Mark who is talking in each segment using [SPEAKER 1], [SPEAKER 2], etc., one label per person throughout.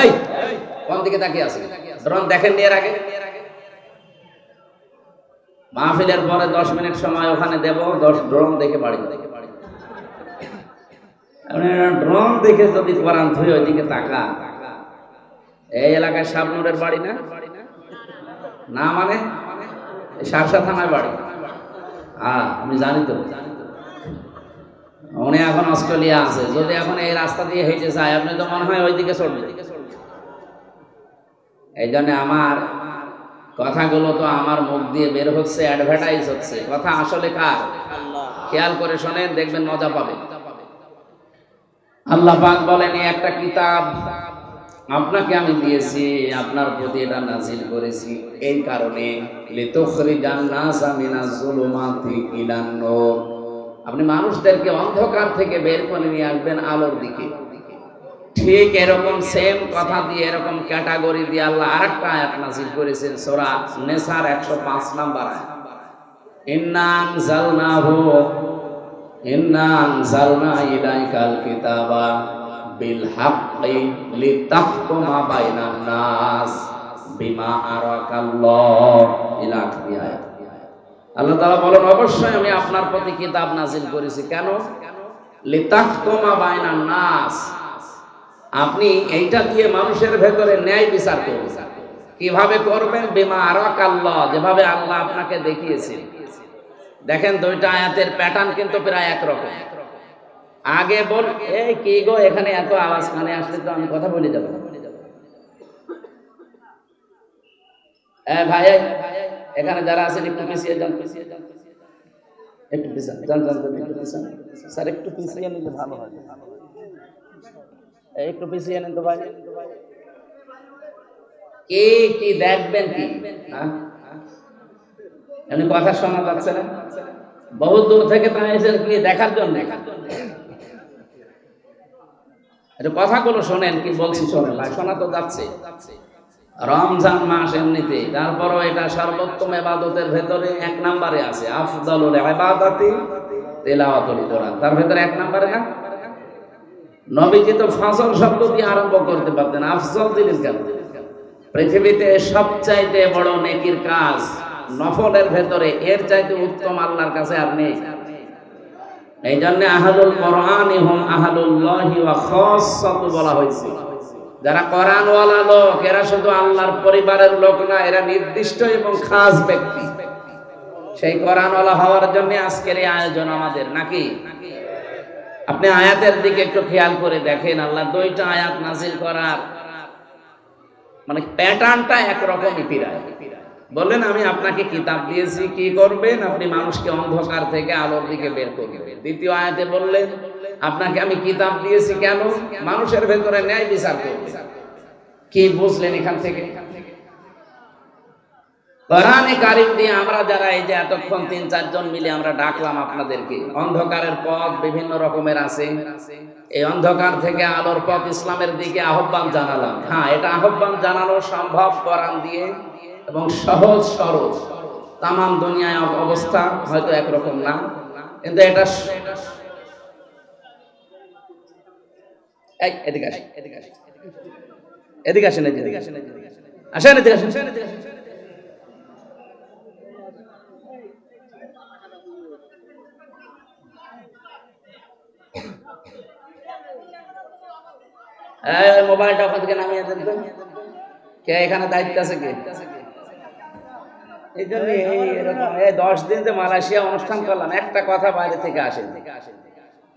[SPEAKER 1] এই, কোন দিকে তাকিয়ে আছে ড্রোন দেখেন আগে। মাহফিলের পরে দশ মিনিট সময় ওখানে দেব, দশ ড্রোন দেখে বাড়ি। দেখে ড্রোন দেখে যদি ওইদিকে তাকা এই এলাকায় বাড়ি না? না মানে? সারসা থানায় বাড়ি। হ্যাঁ আমি জানি তো। উনি এখন অস্ট্রেলিয়া আছে। যদি এখন এই রাস্তা দিয়ে হেঁটে যায়, আপনি তো মনে হয় ওইদিকে চলবে এই জন্য আমার কথাগুলো তো আমার মুখ দিয়ে বের হচ্ছে অ্যাডভার্টাইজ হচ্ছে। কথা আসলে কার? খেয়াল করে শোনেন দেখবেন মজা পাবে। আল্লাহ পাক বলেন এই একটা কিতাব আপনাকে আমি দিয়েছি আপনার প্রতি এটা নাজিল করেছি। এই কারণে আপনি মানুষদেরকে অন্ধকার থেকে বের করে নিয়ে আসবেন আলোর দিকে। ঠিক এরকম সেম কথা দিয়ে, এরকম ক্যাটাগরি দিয়ে আল্লাহ আরেকটা আয়াত নাজিল করেছেন, সূরা নেসার 105 নাম্বার আয়াত। ইন্না আনজালনাহু, ইন্না আনজালনা ইলাইকাল কিতাবা বিল হাক্কি লিতাহকুমা বাইনান নাস বিমা আরাকাল্লাহ। ইলা আখিরি আয়াত। আল্লাহ তাআলা বলেন, অবশ্যই আমি আপনার প্রতি কিতাব নাজিল করেছি। কেন? লিতাহকুমা বাইনান নাস। আপনি এইটা দিয়ে মানুষের ভেতরে ন্যায় বিচার করবেন কীভাবে করবেন? বিমা আরাকাল্লাহ, যেভাবে আল্লাহ আপনাকে দেখিয়েছে দেখেন দুইটা আয়াতের প্যাটার্ন কিন্তু প্রায় একরকম। আগে বল, এই কি গো, এখানে এত আওয়াজ, কানে আসলে তো আমি কথা বলে যাব ভাই, এখানে যারা আছেন, একটু পিছিয়ে যান। পিছিয়ে যান একটু পিছান যান। স্যার, একটু পিছিয়ে নিলে ভালো হয়। একটু পিছিয়ে নেন তো ভাই। কে কি দেখবেন কি? হ্যাঁ? এমনি কথা শোনা যাচ্ছে না? বহু দূর থেকে এসেছেন কি দেখার জন্য। একটু কথাগুলো শোনেন, কি বলছি শোনেন ভাই, শোনা তো যাচ্ছে। রমজান মাস এমনিতে, তারপরও এটা সর্বোত্তম এবাদতের ভেতরে এক নম্বরে আছে, আফদলুল ইবাদাতি তেলাওয়াতুল কোরআন। তার ভেতরে এক নম্বরে নবীজি তো ফসল শব্দ দিয়ে আরম্ভ করতে পারতেন, আফজল দিলেন কেন? পৃথিবীতে সবচাইতে বড় নেকির কাজ নফলের ভেতরে, এর চাইতে উত্তম আল্লাহর কাছে আর নেই। এই জন্য আহাদুল কোরআন হুম আহাদুল্লাহি ওয়া খাসাতু বলা হয়েছে। যারা কোরআনওয়ালা লোক, এরা শুধু আল্লাহর পরিবারের লোক না, এরা নির্দিষ্ট এবং খাস ব্যক্তি। সেই কোরআন ওয়ালা হওয়ার জন্য আজকের এই আয়োজন আমাদের, নাকি? আপনি আয়াতের দিকে একটু খেয়াল করে দেখেন, আল্লাহ দুইটা আয়াত নাজিল করার মানে প্যাটার্নটা একরকমই পিরায়। বললেন, আমি আপনাকে কিতাব দিয়েছি, কি করবেন? আপনি মানুষকে অন্ধকার থেকে আলোর দিকে বের করবেন। দ্বিতীয় আয়াতে বললেন, আপনাকে আমি কিতাব দিয়েছি কেন? মানুষের ভেতরে ন্যায় বিচার করবে কি বুঝলেন এখান থেকে? কোরআনে কারিম দিয়ে আমরা যারা এই যে এতক্ষণ তিন, চারজন মিলে আমরা ডাকলাম আপনাদেরকে। অন্ধকারের পথ বিভিন্ন রকমের আছে। এই অন্ধকার থেকে আলোর পথ ইসলামের দিকে আহ্বান জানালাম। হ্যাঁ এটা আহ্বান জানানো সম্ভব কোরআন দিয়ে এবং সহজ সরল। তামাম দুনিয়ায় অবস্থা হয়তো একরকম না। কিন্তু এটা এদিকে আসেন এদিকে আসেন। এদিকে আসেন এদিকে আসেন এদিকে আসেন। মোবাইলটা ওখান থেকে নামিয়ে দেন তো। কে এখানে দায়িত্ব আছে কে? এই জন্য এই এরকম। এই দশ দিন যে মালয়েশিয়া অনুষ্ঠান করলাম, একটা কথা বাইরে থেকে আসে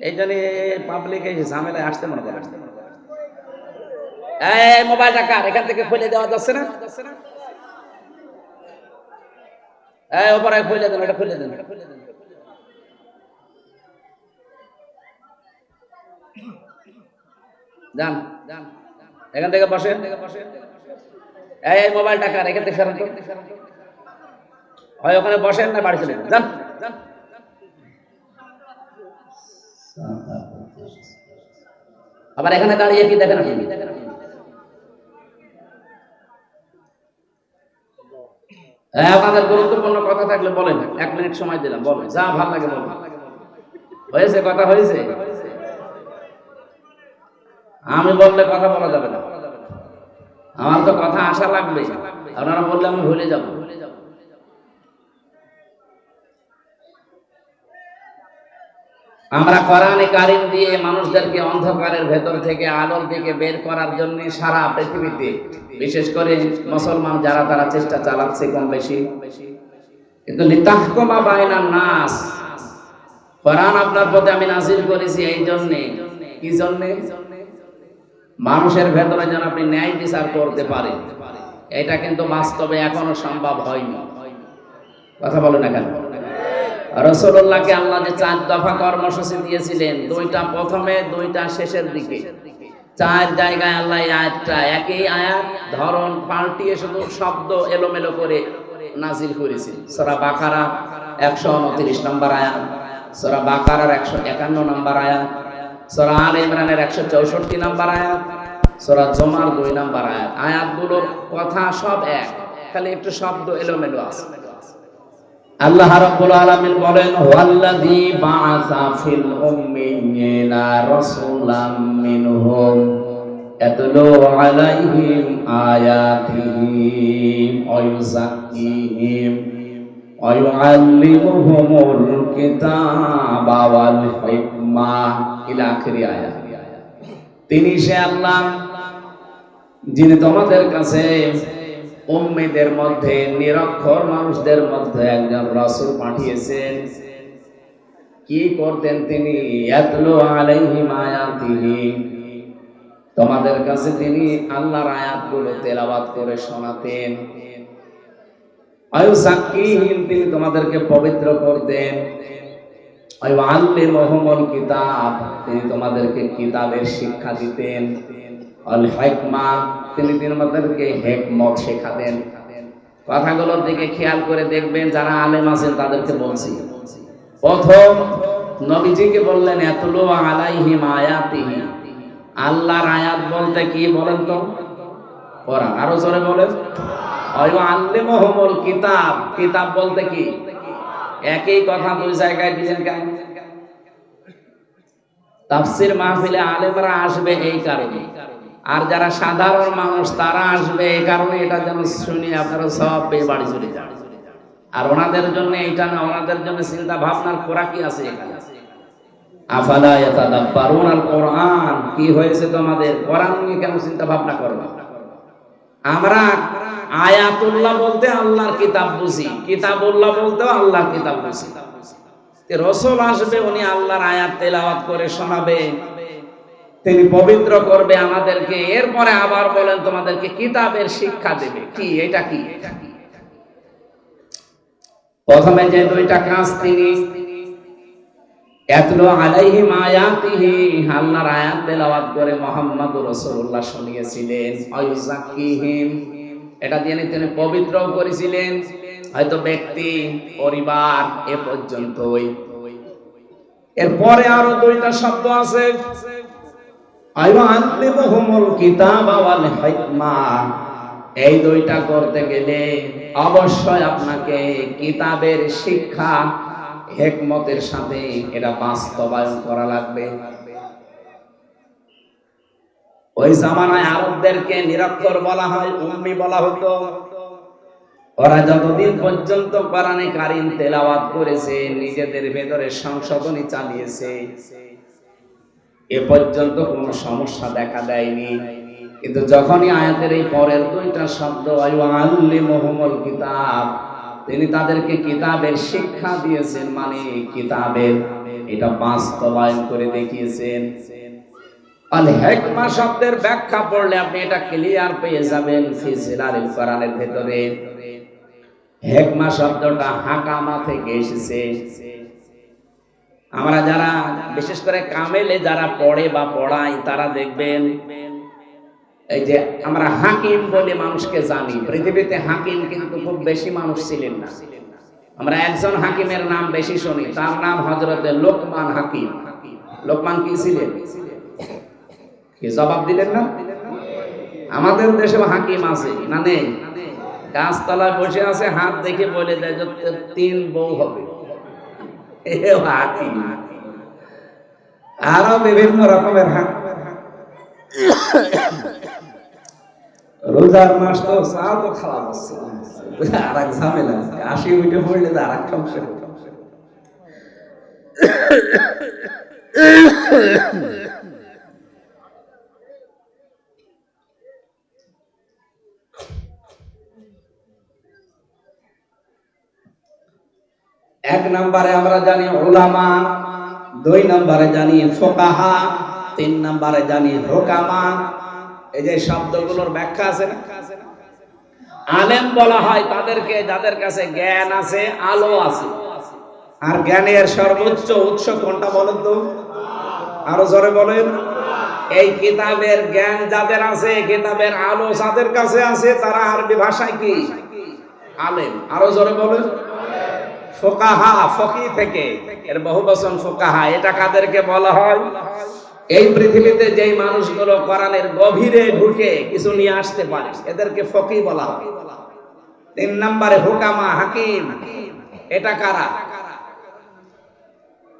[SPEAKER 1] এই জন্য পাবলিক এই ঝামেলায় আসতে মনে করে। আসতে মনে করে এই মোবাইলটা কার? এখান থেকে খুলে দেওয়া যাচ্ছে না? এই ফেরান হয় ওখানে বসেন না বাড়ি চলে আবার এখানে দাঁড়িয়ে কি দেখেন আপনি? হ্যাঁ আপনাদের গুরুত্বপূর্ণ কথা থাকলে বলেন। এক মিনিট সময় দিলাম, বলেন। যা ভালো লাগে বলেন। হয়েছে, কথা হয়েছে? আমি বললে কথা বলা যাবে না। আমার তো কথা আশা লাগবে আপনারা বললে আমি ভুলে যাব। আমরা কোরআনে কারিম দিয়ে মানুষদেরকে অন্ধকারের ভেতর থেকে আলোর দিকে বের করার জন্য সারা পৃথিবীতে, বিশেষ করে মুসলমান যারা তারা চেষ্টা চালাচ্ছে কম বেশি। কিন্তু লিতাহকুমা বাইনা নাস। কোরআন আপনার প্রতি আমি নাজিল করেছি এই জন্যে। কি জন্যে? মানুষের ভেতরে যেন আপনি ন্যায় বিচার করতে পারেন এটা কিন্তু বাস্তবে এখনও সম্ভব হয়নি। কথা বলে না কেন? রসুল্লাহকে আল্লাহ যে চার দফা কর্মসূচি দিয়েছিলেন, দুইটা প্রথমে, দুইটা শেষের দিকে। চার জায়গায় আল্লাহ আয়াতটা, একই আয়াত, ধরন পাল্টিয়ে শুধু শব্দ এলোমেলো করে নাজিল করেছে সরা বাকারা একশো উনত্রিশ নম্বর আয়াত, সরা বাকারার একশো একান্ন নম্বর আয়াত, সরা আল ইমরানের একশো চৌষট্টি নম্বর আয়াত, সরা জমার দুই নম্বর আয়াত। আয়াতগুলোর কথা সব এক, খালি একটু শব্দ এলোমেলো আছে। আল্লাহ রাব্বুল আলামিন বলেন, ওয়াল্লাযী বাআসা ফিল উম্মিয়িনা রাসূলাম মিনহুম ইয়াতলু আলাইহিম আয়াতিহি ওয়া ইউযাক্কিহিম ওয়া ইউআল্লিমুহুমুল কিতাবা ওয়াল হিকমা। ইলা আখিরি আয়াত। তিনি সে আল্লাহ যিনি তোমাদের কাছে উম্মিদের মধ্যে, নিরক্ষর মানুষদের মধ্যে একজন রাসূল পাঠিয়েছেন। কি করতেন তিনি? তোমাদের কাছে তিনি আল্লাহর আয়াতগুলো তেলাওয়াত করে শোনাতেন। আয়ুসাক্কিহিম তিনি তোমাদেরকে পবিত্র করতেন। আয়ু আল্লিমুহুমুল কিতাব, তিনি তোমাদেরকে কিতাবের শিক্ষা দিতেন। আল হিকমা তিনি তোমাদেরকে হেকমত শেখাতেন কথাগুলোর দিকে খেয়াল করে দেখবেন, যারা আলেম আছেন তাদেরকে বলছি। প্রথম, নবীজিকে বললেন, এতলো আলাইহিম আয়াতিহি? আল্লাহর আয়াত বলতে কি বলেন তো? কোরআন আরও জোরে বলেন। আল্লিমুহুমুল কিতাব। কিতাব বলতে কি? একই কথা দুই জায়গায় দিলেন কেন? তাফসির মাহফিলে আলেমরা আসবে এই কারণে। আর যারা সাধারণ মানুষ, তারা আসবে এই কারণে এটা যেন শুনি আপনারা সব পেয়ে বাড়ি চলে যান। আর ওনাদের জন্য এটা না, ওনাদের জন্য চিন্তা ভাবনার কোরা কি আছে কোরআন, কি হয়েছে তোমাদের? কোরআন নিয়ে কেন চিন্তা ভাবনা করবা? আমরা আয়াতুল্লাহ বলতে আল্লাহর কিতাব বুঝি, কিতাবুল্লাহ বলতেও আল্লাহর কিতাব বুঝি। রসুল আসবে, উনি আল্লাহর আয়াত তেলাওয়াত করে শোনাবে। তিনি পবিত্র করবে আমাদেরকে। এরপরে আবার বলেন, তোমাদেরকে কিতাবের শিক্ষা দেবে। কি? এটা কি? প্রথমে যে দুইটা কাজ তিনি হয়তো ব্যক্তি, পরিবার এ পর্যন্তই। এরপরে আরও দুইটা শব্দ আছে। এই দুইটা করতে গেলে অবশ্যই আপনাকে কিতাবের শিক্ষা, হেকমতের সাথে এটা বাস্তবায়ন করা লাগবে। ওই জামানায় আরবদেরকে নিরক্ষর বলা হয়, উম্মি বলা হতো। ওরা যতদিন পর্যন্ত তেলাওয়াত করেছে, নিজেদের ভেতরে সংশোধনী চালিয়েছে। এ পর্যন্ত কোনো সমস্যা দেখা দেয়নি। কিন্তু যখনই আয়াতের এই পরের দুইটা শব্দ আল্লি কিতাব তিনি তাদেরকে কিতাবের শিক্ষা দিয়েছেন মানে কিতাবের। এটা বাস্তবায়ন করে দেখিয়েছেন। হেকমা শব্দের ব্যাখ্যা পড়লে আপনি এটা ক্লিয়ার পেয়ে যাবেন ভেতরে। হেকমা শব্দটা হাকামা থেকে এসেছে। আমরা যারা, বিশেষ করে কামেলে যারা পড়ে বা পড়াই তারা দেখবেন এই যে আমরা হাকিম বলে মানুষকে জানি। পৃথিবীতে হাকিম কিন্তু খুব বেশি মানুষ ছিলেন না। আমরা একজন হাকিমের নাম বেশি শুনি। তার নাম হজরতে লোকমান হাকিম। লোকমান কি ছিলেন? কি জবাব দিলেন না? আমাদের দেশে হাকিম আছে, না নেই? গাছতলায় বসে আছে, হাত দেখে বলে দেয় যে তিন বউ হবে। আরও বিভিন্ন রকমের হাত। রোজার মাস তো তো খাওয়া আর এক ঝামেলা আশি উঠে পড়লে তো আর এক সমস্যা এক নম্বরে আমরা জানি ওলামা দুই নম্বরে জানি ফোকাহা, তিন নম্বরে জানি হোকামা। এই যে শব্দগুলোর ব্যাখ্যা আছে না? আলেম বলা হয় তাদেরকে যাদের কাছে জ্ঞান আছে, আলো আছে। আর জ্ঞানের সর্বোচ্চ উৎস কোনটা বলেন তো? আরও জোরে বলেন। এই কিতাবের জ্ঞান যাদের আছে, কিতাবের আলো যাদের কাছে আছে, তারা আরবি ভাষায় কি? আলেম। আরও জোরে বলেন। ফোকাহা, ফকি থেকে। এর বহু বচন ফোকাহা, এটা কাদেরকে বলা হয়? এই পৃথিবীতে যেই মানুষগুলো কোরআনের গভীরে ঢুকে কিছু নিয়ে আসতে পারে, এদেরকে ফকি বলা হয়। তিন নম্বরে হুকামা, হাকিম। এটা কারা?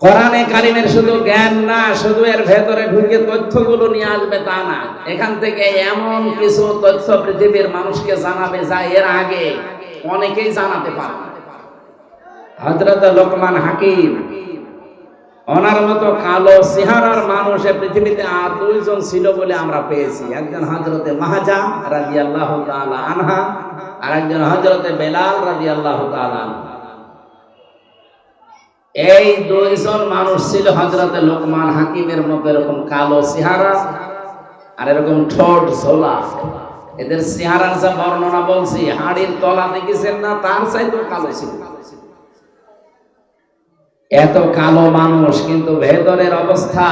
[SPEAKER 1] কোরআনে কারিমের শুধু জ্ঞান না, শুধু এর ভেতরে ঢুকে তথ্যগুলো নিয়ে আসবে তা না। এখান থেকে এমন কিছু তথ্য পৃথিবীর মানুষকে জানাবে যা এর আগে অনেকেই জানাতে পারে না। হযরত লোকমান হাকিম, ওনার মতো কালো চেহারার মানুষ পৃথিবীতে আর দুইজন ছিল বলে আমরা পেয়েছি। একজন হজরতে মাহাজা রাজি আল্লাহ আনহা আর একজন হজরতে বেলাল রাজি আল্লাহ এই দুইজন মানুষ ছিল হজরতে লোকমান হাকিমের মতো এরকম কালো চেহারা আর এরকম ঠোঁট ঝোলা। এদের চেহারার যা বর্ণনা বলছি, হাড়ির তলা দেখেছেন না? তার চাইতেও কালো ছিল। এত কালো মানুষ, কিন্তু ভেতরের অবস্থা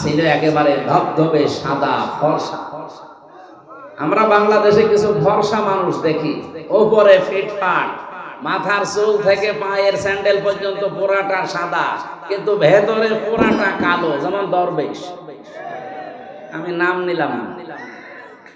[SPEAKER 1] ছিল একেবারে ধবধবে সাদা, ফর্সা। আমরা বাংলাদেশে কিছু ফর্সা মানুষ দেখি, ওপরে ফিটফাট মাথার চুল থেকে পায়ের স্যান্ডেল পর্যন্ত পুরাটা সাদা, কিন্তু ভেতরে পুরাটা কালো, যেমন দরবেশ। আমি নাম নিলাম না।